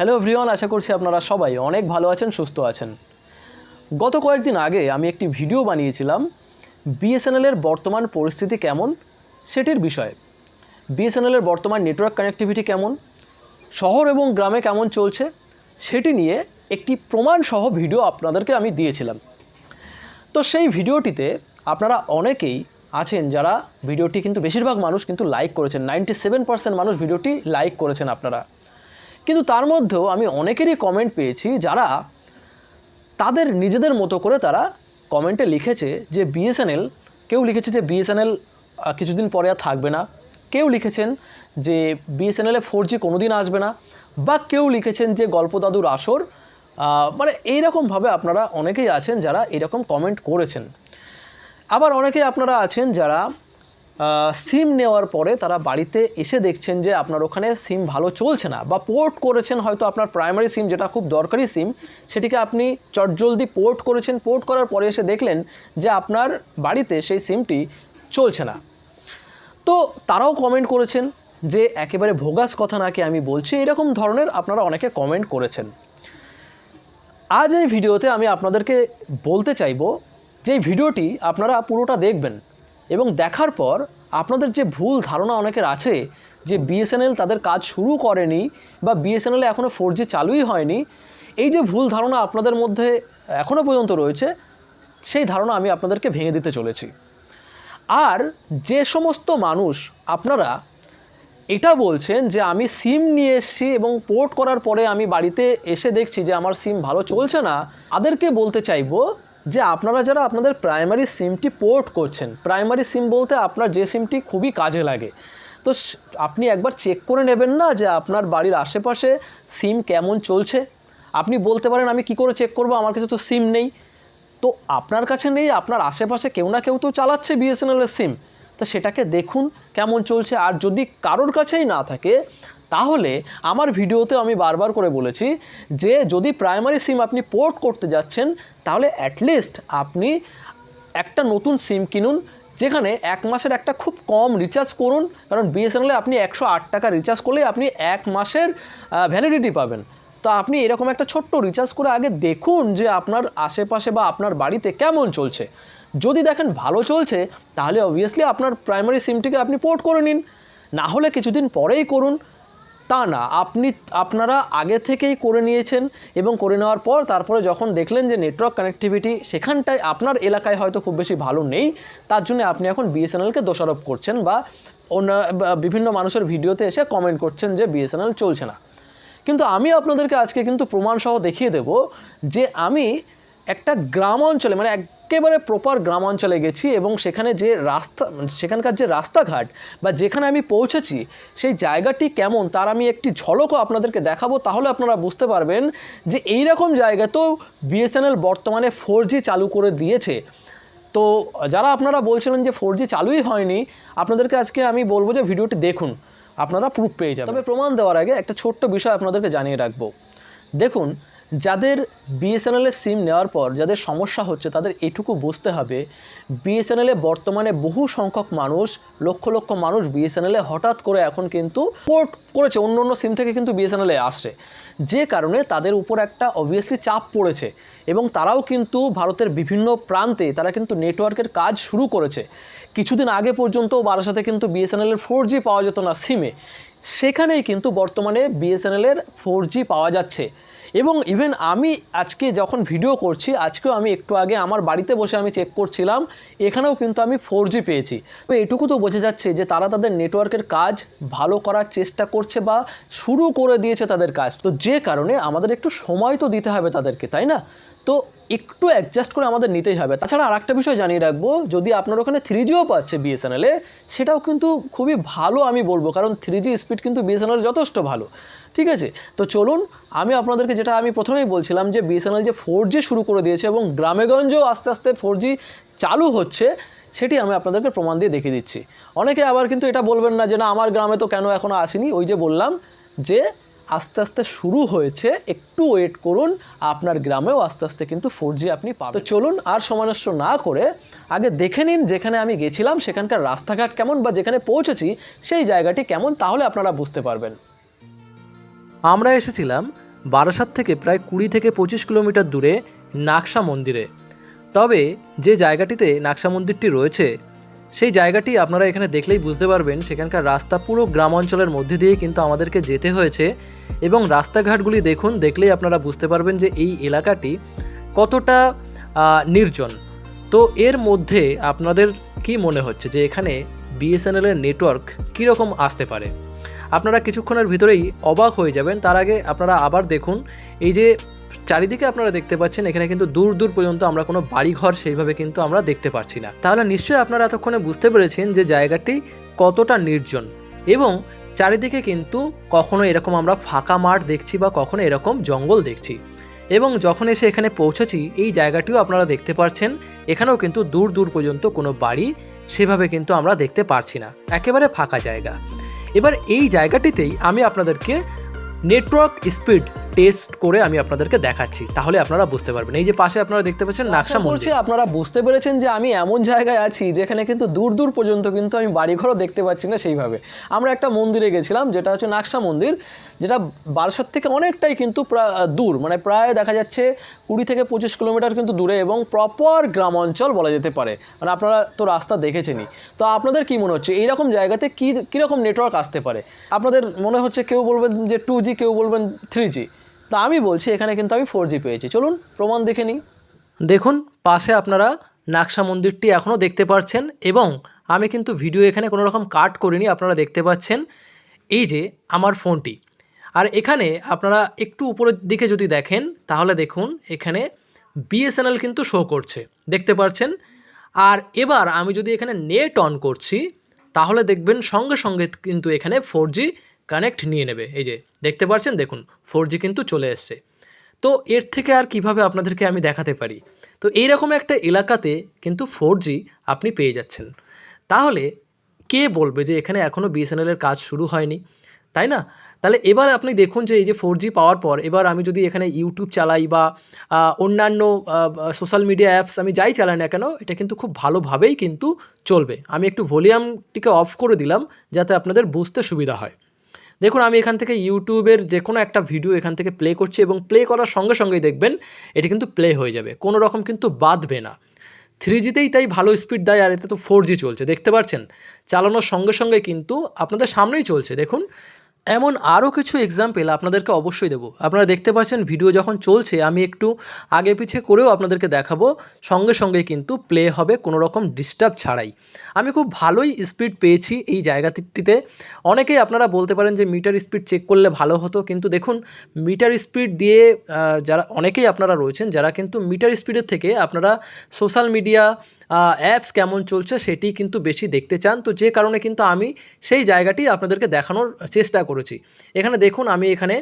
Hello everyone আশা করছি আপনারা সবাই অনেক ভালো আছেন, সুস্থ আছেন। গত কয়েকদিন আগে আমি একটি ভিডিও বানিয়েছিলাম বিএসএনএলের বর্তমান পরিস্থিতি কেমন সেটির বিষয়ে। বিএসএনএলের বর্তমান নেটওয়ার্ক কানেক্টিভিটি কেমন, শহর এবং গ্রামে কেমন চলছে, সেটি নিয়ে একটি প্রমাণ সহ ভিডিও আপনাদেরকে আমি দিয়েছিলাম। তো সেই ভিডিওটিতে আপনারা অনেকেই আছেন যারা ভিডিওটি কিন্তু বেশিরভাগ মানুষ কিন্তু লাইক করেছেন নাইনটি সেভেন পার্সেন্ট মানুষ ভিডিওটি লাইক করেছেন আপনারা। কিন্তু তার মধ্যেও আমি অনেকেরই কমেন্ট পেয়েছি যারা তাদের নিজেদের মতো করে তারা কমেন্টে লিখেছে যে বিএসএনএল কেউ লিখেছে যে বিএসএনএল কিছুদিন পরে আর থাকবে না। কেউ লিখেছেন যে বিএসএনএলে ফোর জি কোনোদিন আসবে না, বা কেউ লিখেছেন যে গল্প দাদুর আসর মানে এইরকমভাবে আপনারা অনেকেই আছেন যারা এরকম কমেন্ট করেছেন। আবার অনেকে আপনারা আছেন যারা সিম নেওয়ার পরে তারা বাড়িতে এসে দেখছেন যে আপনার ওখানে সিম ভালো চলছে না বা পোর্ট করেছেন হয়তো আপনার প্রাইমারি সিম যেটা খুব দরকারি সিম সেটিকে আপনি চটজলদি পোর্ট করেছেন। পোর্ট করার পরে এসে দেখলেন যে আপনার বাড়িতে সেই সিমটি চলছে না। তো তারাও কমেন্ট করেছেন যে একেবারে ভোগাস কথা নাকি আমি বলছি, এরকম ধরনের আপনারা অনেকে কমেন্ট করেছেন। আজ এই ভিডিওতে আমি আপনাদেরকে বলতে চাইব যে ভিডিওটি আপনারা পুরোটা দেখবেন। এবং দেখার পর আপনাদের যে ভুল ধারণা অনেকের আছে যে বিএসএনএল তাদের কাজ শুরু করেনি বা বিএসএনএলে এখনও ফোর জি চালুই হয়নি, এই যে ভুল ধারণা আপনাদের মধ্যে এখনও পর্যন্ত রয়েছে, সেই ধারণা আমি আপনাদেরকে ভেঙে দিতে চলেছি। আর যে সমস্ত মানুষ আপনারা এটা বলছেন যে আমি সিম নিয়ে এসেছি এবং পোর্ট করার পরে আমি বাড়িতে এসে দেখছি যে আমার সিম ভালো চলছে না, তাদেরকে বলতে চাইব যে আপনারা যারা আপনাদের প্রাইমারি সিমটি পোর্ট করছেন প্রাইমারি সিম বলতে আপনার যে সিমটি খুবই কাজে লাগে। তো আপনি একবার চেক করে নেবেন না যে আপনার বাড়ির আশেপাশে সিম কেমন চলছে। আপনি বলতে পারেন, আমি কি করে চেক করব? আমার কাছে তো সিম নেই। তো আপনার কাছে নেই, আপনার আশেপাশে কেউ না কেউ তো চালাচ্ছে বিএসএনএলের সিম তো সেটাকে দেখুন কেমন চলছে। আর যদি কারোর কাছেই না থাকে তাহলে আমার ভিডিওতে আমি বারবার করে বলেছি যে যদি প্রাইমারি সিম আপনি পোর্ট করতে যাচ্ছেন, তাহলে অ্যাটলিস্ট আপনি একটা নতুন সিম কিনুন, যেখানে এক মাসের একটা খুব কম রিচার্জ করুন, কারণ বিএসএনএলে আপনি একশো আট টাকা রিচার্জ করলে আপনি এক মাসের ভ্যালিডিটি পাবেন। তো আপনি এরকম একটা ছোট্ট রিচার্জ করে আগে দেখুন যে আপনার আশেপাশে বা আপনার বাড়িতে কেমন চলছে। যদি দেখেন ভালো চলছে, তাহলে অবভিয়াসলি আপনার প্রাইমারি সিমটিকে আপনি পোর্ট করে নিন। না হলে কিছুদিন পরেই করুন। তা না, আপনি, আপনারা আগে থেকেই করে নিয়েছেন এবং করে নেওয়ার পর তারপরে যখন দেখলেন যে নেটওয়ার্ক কানেক্টিভিটি সেখানটায় আপনার এলাকায় হয়তো খুব বেশি ভালো নেই, তার জন্য আপনি এখন বিএসএনএলকে দোষারোপ করছেন বা অন্য বিভিন্ন মানুষের ভিডিওতে এসে কমেন্ট করছেন যে বিএসএনএল চলছে না। কিন্তু আমি আপনাদেরকে আজকে কিন্তু প্রমাণসহ দেখিয়ে দেব যে আমি একটা গ্রাম অঞ্চলে মানে একেবারে প্রপার গ্রাম অঞ্চলে গেছি এবং সেখানে যে রাস্তা, সেখানকার যে রাস্তাঘাট বা যেখানে আমি পৌঁছেছি, সেই জায়গাটি কেমন তার আমি একটি ঝলকও আপনাদেরকে দেখাবো। তাহলে আপনারা বুঝতে পারবেন যে এই রকম জায়গা তো বিএসএনএল বর্তমানে ফোর চালু করে দিয়েছে। তো যারা আপনারা বলছিলেন যে ফোর চালুই হয়নি, আপনাদেরকে আজকে আমি বলব যে ভিডিওটি দেখুন, আপনারা প্রুফ পেয়ে যাবেন। তবে প্রমাণ দেওয়ার আগে একটা ছোট্ট বিষয় আপনাদেরকে জানিয়ে রাখব। দেখুন যাদের বিএসএনএলের সিম নেওয়ার পর যাদের সমস্যা হচ্ছে, তাদের এটুকু বুঝতে হবে বিএসএনএলে বর্তমানে বহু সংখ্যক মানুষ, লক্ষ লক্ষ মানুষ বিএসএনএলে হঠাৎ করে এখন কিন্তু পোর্ট করেছে, অন্য অন্য সিম থেকে কিন্তু বিএসএনএলে আসছে। যে কারণে তাদের উপর একটা অবভিয়াসলি চাপ পড়েছে এবং তারাও কিন্তু ভারতের বিভিন্ন প্রান্তে তারা কিন্তু নেটওয়ার্কের কাজ শুরু করেছে। কিছুদিন আগে পর্যন্ত বারাসাতে কিন্তু বিএসএনএলের ফোর জি পাওয়া যেত না সিমে সেখানেই কিন্তু বর্তমানে বিএসএনএলের ফোর জি পাওয়া যাচ্ছে। এবং ইভেন আমি আজকে যখন ভিডিও করছি, আজকেও আমি একটু আগে আমার বাড়িতে বসে আমি চেক করছিলাম, এখানেও কিন্তু আমি ফোর পেয়েছি। তো এটুকু তো বোঝা যাচ্ছে যে তারা তাদের নেটওয়ার্কের কাজ ভালো করার চেষ্টা করছে বা শুরু করে দিয়েছে তাদের কাজ। তো যে কারণে আমাদের একটু সময় তো দিতে হবে তাদেরকে, তাই না? তো একটু অ্যাডজাস্ট করে আমাদের নিতেই হবে। তাছাড়া আরেকটা বিষয় জানিয়ে রাখব, যদি আপনার ওখানে থ্রি জিও পাচ্ছে বিএসএনএলে সেটাও কিন্তু খুবই ভালো আমি বলব, কারণ থ্রি জি স্পিড কিন্তু বিএসএনএল যথেষ্ট ভালো। ঠিক আছে? তো চলুন, আমি আপনাদেরকে যেটা আমি প্রথমেই বলছিলাম যে বিএসএনএল যে ফোর জি শুরু করে দিয়েছে এবং গ্রামেগঞ্জেও আস্তে আস্তে ফোর জি চালু হচ্ছে, সেটি আমি আপনাদেরকে প্রমাণ দিয়ে দেখিয়ে দিচ্ছি। অনেকে আবার কিন্তু এটা বলবেন না যে, না, আমার গ্রামে তো কেন এখনও আসেনি? ওই যে বললাম যে আস্তে আস্তে শুরু হয়েছে, একটু ওয়েট করুন, আপনার গ্রামেও আস্তে আস্তে কিন্তু ফোর জি আপনি পাবেন। তো চলুন আর সমানস্য না করে আগে দেখে নিন যেখানে আমি গেছিলাম, সেখানকার রাস্তাঘাট কেমন বা যেখানে পৌঁছেছি, সেই জায়গাটি কেমন, তাহলে আপনারা বুঝতে পারবেন। আমরা এসেছিলাম বারাসাত থেকে প্রায় কুড়ি থেকে পঁচিশ কিলোমিটার দূরে নাকশা মন্দিরে। তবে যে জায়গাটিতে নাকশা মন্দিরটি রয়েছে সেই জায়গাটি আপনারা এখানে দেখলেই বুঝতে পারবেন, সেখানকার রাস্তা পুরো গ্রাম অঞ্চলের মধ্যে দিয়ে কিন্তু আমাদেরকে যেতে হয়েছে এবং রাস্তাঘাটগুলি দেখুন, দেখলেই আপনারা বুঝতে পারবেন যে এই এলাকাটি কতটা নির্জন। তো এর মধ্যে আপনাদের কি মনে হচ্ছে যে এখানে বিএসএনএলের নেটওয়ার্ক কীরকম আসতে পারে? আপনারা কিছুক্ষণের ভিতরেই অবাক হয়ে যাবেন, তার আগে আপনারা আবার দেখুন, এই যে চারিদিকে আপনারা দেখতে পাচ্ছেন, এখানে কিন্তু দূর দূর পর্যন্ত আমরা কোনো বাড়িঘর সেইভাবে কিন্তু আমরা দেখতে পাচ্ছি না। তাহলে নিশ্চয়ই আপনারা এতক্ষণে বুঝতে পেরেছেন যে জায়গাটি কতটা নির্জন এবং চারিদিকে কিন্তু কখনো এরকম আমরা ফাঁকা মাঠ দেখছি বা কখনো এরকম জঙ্গল দেখছি। এবং যখন এসে এখানে পৌঁছেছি, এই জায়গাটিও আপনারা দেখতে পাচ্ছেন এখানেও কিন্তু দূর দূর পর্যন্ত কোনো বাড়ি সেভাবে কিন্তু আমরা দেখতে পারছি না। একেবারে ফাঁকা জায়গা। এবার এই জায়গাটিতেই আমি আপনাদেরকে নেটওয়ার্ক স্পিড টেস্ট করে আমি আপনাদেরকে দেখাচ্ছি। তাহলে আপনারা বুঝতে পারবেন। এই যে পাশে আপনারা দেখতে পাচ্ছেন নাকশা মন্দির। আপনারা বুঝতে পেরেছেন যে আমি এমন জায়গায় আছি যেখানে কিন্তু দূর দূর পর্যন্ত কিন্তু আমি বাড়িঘরও দেখতে পাচ্ছি না সেইভাবে। আমরা একটা মন্দিরে গেছিলাম যেটা হচ্ছে নাকশা মন্দির যেটা বারাসাত থেকে অনেকটাই কিন্তু দূর মানে প্রায় দেখা যাচ্ছে কুড়ি থেকে পঁচিশ কিলোমিটার কিন্তু দূরে এবং প্রপার গ্রাম অঞ্চল বলা যেতে পারে। মানে আপনারা তো রাস্তা দেখেছেনই। তো আপনাদের কি মনে হচ্ছে এইরকম জায়গাতে কী কীরকম নেটওয়ার্ক আসতে পারে? আপনাদের মনে হচ্ছে কেউ বলবেন যে টু জি কেউ বলবেন থ্রি জি তা আমি বলছি, এখানে কিন্তু আমি ফোর পেয়েছি। চলুন, প্রমাণ দেখে নিই। দেখুন, পাশে আপনারা নাকশা মন্দিরটি এখনও দেখতে পাচ্ছেন এবং আমি কিন্তু ভিডিও এখানে কোনো রকম কাট করিনি, আপনারা দেখতে পাচ্ছেন। এই যে আমার ফোনটি আর এখানে আপনারা একটু উপরের দিকে যদি দেখেন, তাহলে দেখুন, এখানে বিএসএনএল কিন্তু শো করছে। দেখতে পাচ্ছেন আর এবার আমি যদি এখানে নেট অন করছি, তাহলে দেখবেন সঙ্গে সঙ্গে কিন্তু এখানে ফোর কানেক্ট নিয়ে নেবে। এই যে, দেখতে পাচ্ছেন দেখুন ফোর জি কিন্তু চলে এসছে। তো এর থেকে আর কীভাবে আপনাদেরকে আমি দেখাতে পারি? তো এইরকম একটা এলাকাতে কিন্তু ফোর জি আপনি পেয়ে যাচ্ছেন। তাহলে কে বলবে যে এখানে এখনও বিএসএনএলের কাজ শুরু হয়নি? তাই না? তাহলে এবার আপনি দেখুন যে এই যে ফোর জি পাওয়ার পর, এবার আমি যদি এখানে ইউটিউব চালাই বা অন্যান্য সোশ্যাল মিডিয়া অ্যাপস আমি যাই চালাই না কেন, এটা কিন্তু খুব ভালোভাবেই কিন্তু চলবে। আমি একটু ভলিউমটিকে অফ করে দিলাম যাতে আপনাদের বুঝতে সুবিধা হয়। দেখুন, আমি এখান থেকে ইউটিউবের যে কোনো একটা ভিডিও এখান থেকে প্লে করছি এবং প্লে করার সঙ্গে সঙ্গেই দেখবেন এটি কিন্তু প্লে হয়ে যাবে। কোনো রকম কিন্তু বাঁধবে না। থ্রি জিতেই তাই ভালো স্পিড দেয় আর এতে তো ফোর জি চলছে, দেখতে পাচ্ছেন? চালানোর সঙ্গে সঙ্গে কিন্তু আপনাদের সামনেই চলছে। দেখুন এমন আরও কিছু এক্সাম্পল আপনাদেরকে অবশ্যই দেবো। আপনারা দেখতে পাচ্ছেন ভিডিও যখন চলছে, আমি একটু আগে পিছে করেও আপনাদেরকে দেখাবো। সঙ্গে সঙ্গে কিন্তু প্লে হবে, কোনো রকম ডিস্টার্ব ছাড়াই। আমি খুব ভালোই স্পিড পেয়েছি এই জায়গাটিতে। অনেকেই আপনারা বলতে পারেন যে মিটার স্পিড চেক করলে ভালো হতো, কিন্তু দেখুন মিটার স্পিড দিয়ে যারা, অনেকেই আপনারা রয়েছেন, যারা কিন্তু মিটার স্পিডের থেকে আপনারা সোশ্যাল মিডিয়া অ্যাপস কেমন চলছে সেটি কিন্তু বেশি দেখতে চান। তো যে কারণে কিন্তু আমি সেই জায়গাটি আপনাদেরকে দেখানোর চেষ্টা করেছি। এখানে দেখুন আমি এখানে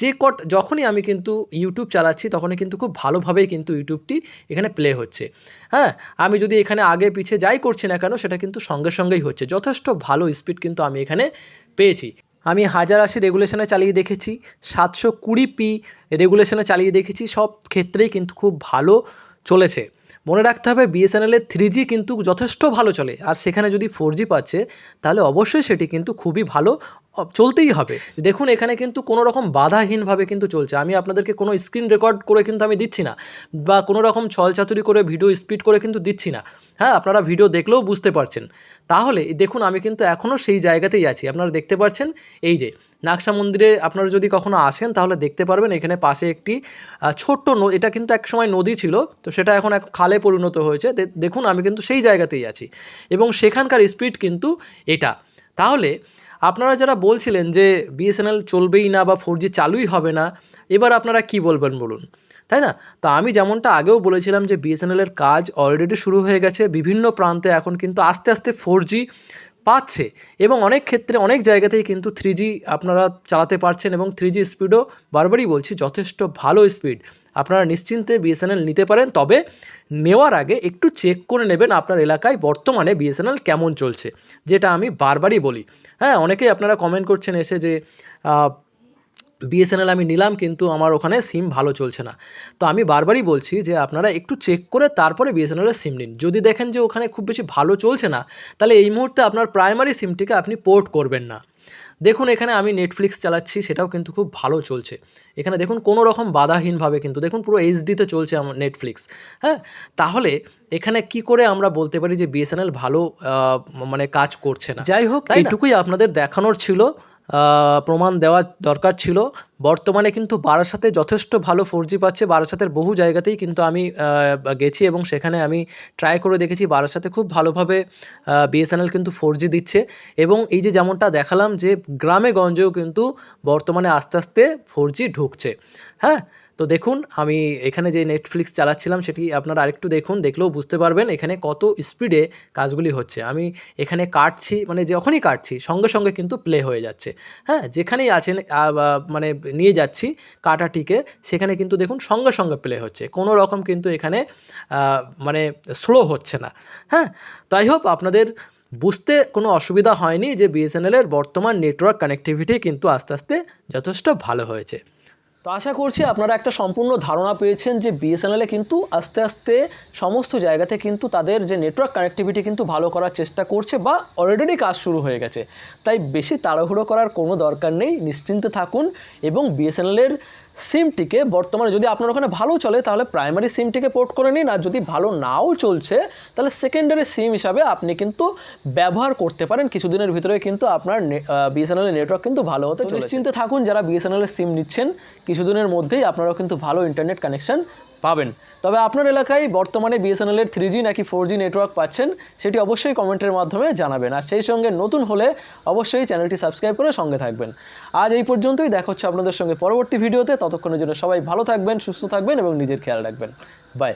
যে কট, যখনই আমি কিন্তু ইউটিউব চালাচ্ছি, তখনই কিন্তু খুব ভালোভাবেই কিন্তু ইউটিউবটি এখানে প্লে হচ্ছে। হ্যাঁ আমি যদি এখানে আগে পিছে যাই করছি না কেন, সেটা কিন্তু সঙ্গে সঙ্গেই হচ্ছে। যথেষ্ট ভালো স্পিড কিন্তু আমি এখানে পেয়েছি। আমি হাজার আশি রেগুলেশনে চালিয়ে দেখেছি, সাতশো কুড়ি পি রেগুলেশনে চালিয়ে দেখেছি, সব ক্ষেত্রেই কিন্তু খুব ভালো চলেছে। মনে রাখতে হবে বিএসএনএলের থ্রি জি কিন্তু যথেষ্ট ভালো চলে। আর সেখানে যদি ফোর জি পাচ্ছে, তাহলে অবশ্যই সেটি কিন্তু খুবই ভালো চলতেই হবে। দেখুন, এখানে কিন্তু কোনো রকম বাধাহীনভাবে কিন্তু চলছে। আমি আপনাদেরকে কোনো স্ক্রিন রেকর্ড করে কিন্তু আমি দিচ্ছি না, বা কোনো রকম ছলচাতুরি করে ভিডিও স্পিড করে কিন্তু দিচ্ছি না। হ্যাঁ আপনারা ভিডিও দেখলেও বুঝতে পারছেন। তাহলে, দেখুন, আমি কিন্তু এখনও সেই জায়গাতেই আছি। আপনারা দেখতে পাচ্ছেন এই যে নাকশা মন্দিরে আপনারা যদি কখনো আসেন, তাহলে দেখতে পারবেন এখানে পাশে একটি ছোট্ট এটা কিন্তু এক সময় নদী ছিল, তো সেটা এখন এক খালে পরিণত হয়েছে। দেখুন, আমি কিন্তু সেই জায়গাতেই আছি। এবং সেখানকার স্পিড কিন্তু এটা। তাহলে আপনারা যারা বলছিলেন যে বিএসএনএল চলবেই না বা ফোর চালুই হবে না, এবার আপনারা কি বলবেন বলুন? তাই না? তো আমি যেমনটা আগেও বলেছিলাম যে বিএসএনএলের কাজ অলরেডি শুরু হয়ে গেছে, বিভিন্ন প্রান্তে এখন কিন্তু আস্তে আস্তে ফোর পাচ্ছে। এবং অনেক ক্ষেত্রে অনেক জায়গাতেই কিন্তু থ্রি আপনারা চালাতে পারছেন এবং থ্রি জি স্পিডও বারবারই বলছি যথেষ্ট ভালো স্পিড আপনারা নিশ্চিন্তে বিএসএনএল নিতে পারেন, তবে নেওয়ার আগে একটু চেক করে নেবেন আপনার এলাকায় বর্তমানে বিএসএনএল কেমন চলছে, যেটা আমি বারবারই বলি। হ্যাঁ অনেকেই আপনারা কমেন্ট করছেন এসে যে বিএসএনএল আমি নিলাম কিন্তু আমার ওখানে সিম ভালো চলছে না। তো আমি বারবারই বলছি যে আপনারা একটু চেক করে তারপরে বিএসএনএলের সিম নিন। যদি দেখেন যে ওখানে খুব বেশি ভালো চলছে না তাহলে এই মুহূর্তে আপনার প্রাইমারি সিমটিকে আপনি পোর্ট করবেন না। দেখুন এখানে আমি নেটফ্লিক্স চালাচ্ছি সেটাও কিন্তু খুব ভালো চলছে। এখানে দেখুন কোনো রকম বাধাহীনভাবে কিন্তু দেখুন পুরো এইচডিতে চলছে আমার নেটফ্লিক্স হ্যাঁ? তাহলে এখানে কি করে আমরা বলতে পারি যে বিএসএনএল ভালো মানে কাজ করছে না? যাই হোক এইটুকুই আপনাদের দেখানোর ছিল। প্রমাণ দেওয়ার দরকার ছিল। বর্তমানে কিন্তু বারাসাতে যথেষ্ট ভালো ফোর জি পাচ্ছে। বারাসাতের বহু জায়গাতেই কিন্তু আমি গেছি এবং সেখানে আমি ট্রাই করে দেখেছি বারাসাতে খুব ভালোভাবে বিএসএনএল কিন্তু ফোর জি দিচ্ছে। এবং এই যে যেমনটা দেখালাম যে গ্রামে গঞ্জেও কিন্তু বর্তমানে আস্তে আস্তে ফোর জি ঢুকছে। হ্যাঁ? তো দেখুন, আমি এখানে যে নেটফ্লিক্স চালাচ্ছিলাম সেটি আপনারা আরেকটু দেখুন, দেখলেও বুঝতে পারবেন এখানে কত স্পিডে কাজগুলি হচ্ছে। আমি এখানে কাটছি মানে যখনই কাটছি, সঙ্গে সঙ্গে কিন্তু প্লে হয়ে যাচ্ছে। হ্যাঁ যেখানেই আছেন মানে নিয়ে যাচ্ছি কাটাটিকে, সেখানে কিন্তু দেখুন সঙ্গে সঙ্গে প্লে হচ্ছে। কোনো রকম কিন্তু এখানে মানে স্লো হচ্ছে না। হ্যাঁ তাই হোপ আপনাদের বুঝতে কোনো অসুবিধা হয়নি যে বিএসএনএলের বর্তমান নেটওয়ার্ক কানেক্টিভিটি কিন্তু আস্তে আস্তে যথেষ্ট ভালো হয়েছে। তো আশা করছি আপনারা একটা সম্পূর্ণ ধারণা পেয়েছেন যে বিএসএনএলে কিন্তু আস্তে আস্তে সমস্ত জায়গাতে কিন্তু তাদের যে নেটওয়ার্ক কানেক্টিভিটি কিন্তু ভালো করার চেষ্টা করছে বা অলরেডি কাজ শুরু হয়ে গেছে। তাই বেশি তাড়াহুড়ো করার কোনো দরকার নেই, নিশ্চিন্তে থাকুন এবং বিএসএনএলের সিমটিকে বর্তমানে যদি আপনার ওখানে ভালো চলে তাহলে প্রাইমারি সিমটিকে পোর্ট করে নিন। আর যদি ভালো নাও চলছে তাহলে সেকেন্ডারি সিম হিসাবে আপনি কিন্তু ব্যবহার করতে পারেন। কিছুদিনের ভিতরে কিন্তু আপনার বিএসএনএলের নেটওয়ার্ক কিন্তু ভালো হতে চলেছে। নিশ্চিন্তে থাকুন যারা বিএসএনএলের সিম নিচ্ছেন কিছুদিনের মধ্যেই আপনারাও কিন্তু ভালো ইন্টারনেট কানেকশন পাবেন। তবে আপনার এলাকায় বর্তমানে বিএসএনএলের থ্রি জি নাকি ফোর জি নেটওয়ার্ক পাচ্ছেন, সেটি অবশ্যই কমেন্টের মাধ্যমে জানাবেন। আর সেই সঙ্গে নতুন হলে অবশ্যই চ্যানেলটি সাবস্ক্রাইব করে সঙ্গে থাকবেন। আজ এই পর্যন্তই, দেখা হচ্ছে আপনাদের সঙ্গে পরবর্তী ভিডিওতে। ততক্ষণের জন্য সবাই ভালো থাকবেন, সুস্থ থাকবেন এবং নিজের খেয়াল রাখবেন। বাই